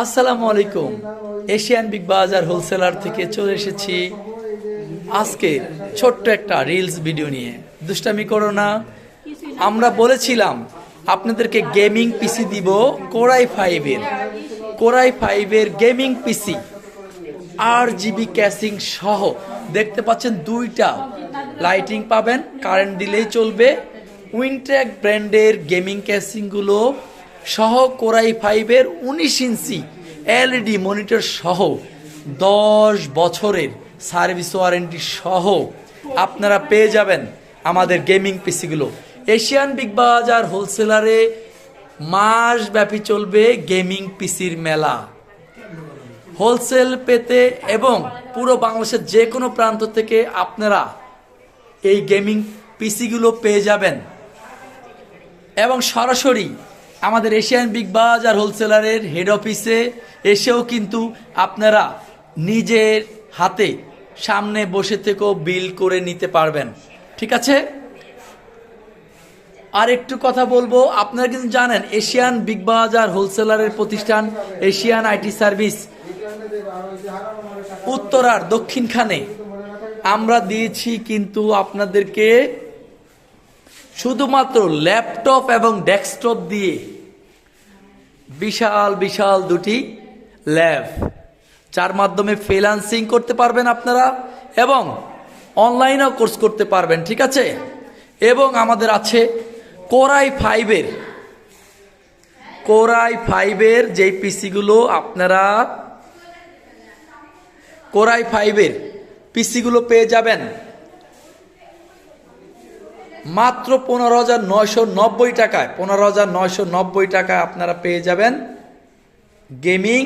আসসালামু আলাইকুম। Asian big বাজার হোলসেলার থেকে চলে এসেছি। আজকে ছোট্ট একটা রিলস ভিডিও নিয়ে। দুষ্টামি করো না। আমরা বলেছিলাম আপনাদেরকে গেমিং পিসি দিব কোরাই ফাইভের কোরাই ফাইভের গেমিং পিসি, আর জিবি ক্যাসিং সহ। দেখতে পাচ্ছেন দুইটা লাইটিং পাবেন, কারেন্ট দিলেই চলবে। উইনট্র্যাক ব্র্যান্ডের গেমিং ক্যাসিংগুলো সহ কোরাই ফাইভের উনিশ ইঞ্চি এলইডি মনিটর সহ দশ বছরের সার্ভিস ওয়ারেন্টি সহ আপনারা পেয়ে যাবেন আমাদের গেমিং পিসিগুলো। এশিয়ান বিগ বাজার হোলসেলারে মাসব্যাপী চলবে গেমিং পিসির মেলা। হোলসেল পেতে এবং পুরো বাংলাদেশের যে কোনো প্রান্ত থেকে আপনারা এই গেমিং পিসিগুলো পেয়ে যাবেন। এবং সরাসরি আমাদের এশিয়ান বিগ বাজার হোলসেলারের হেড অফিসে এসেও কিন্তু আপনারা নিজের হাতে সামনে বসে থেকেও বিল করে নিতে পারবেন। ঠিক আছে? আর একটু কথা বলব, আপনারা কিন্তু জানেন, এশিয়ান বিগ বাজার হোলসেলারের প্রতিষ্ঠান এশিয়ান আইটি সার্ভিস উত্তরার দক্ষিণখানে। আমরা দিয়েছি কিন্তু আপনাদেরকে শুধুমাত্র ল্যাপটপ এবং ডেস্কটপ দিয়ে। বিশাল বিশাল দুটি ল্যাব, যার মাধ্যমে ফ্রিল্যান্সিং করতে পারবেন আপনারা এবং অনলাইনেও কোর্স করতে পারবেন, ঠিক আছে? এবং আমাদের আছে কোরাই ফাইভের কোরাই ফাইভের যেই পিসিগুলো আপনারা, কোরাই ফাইভের পিসিগুলো পেয়ে যাবেন। মাত্র পনেরো হাজার নব্বই টাকায় পনেরো হাজার নব্বই টাকায় আপনারা পেয়ে যাবেন গেমিং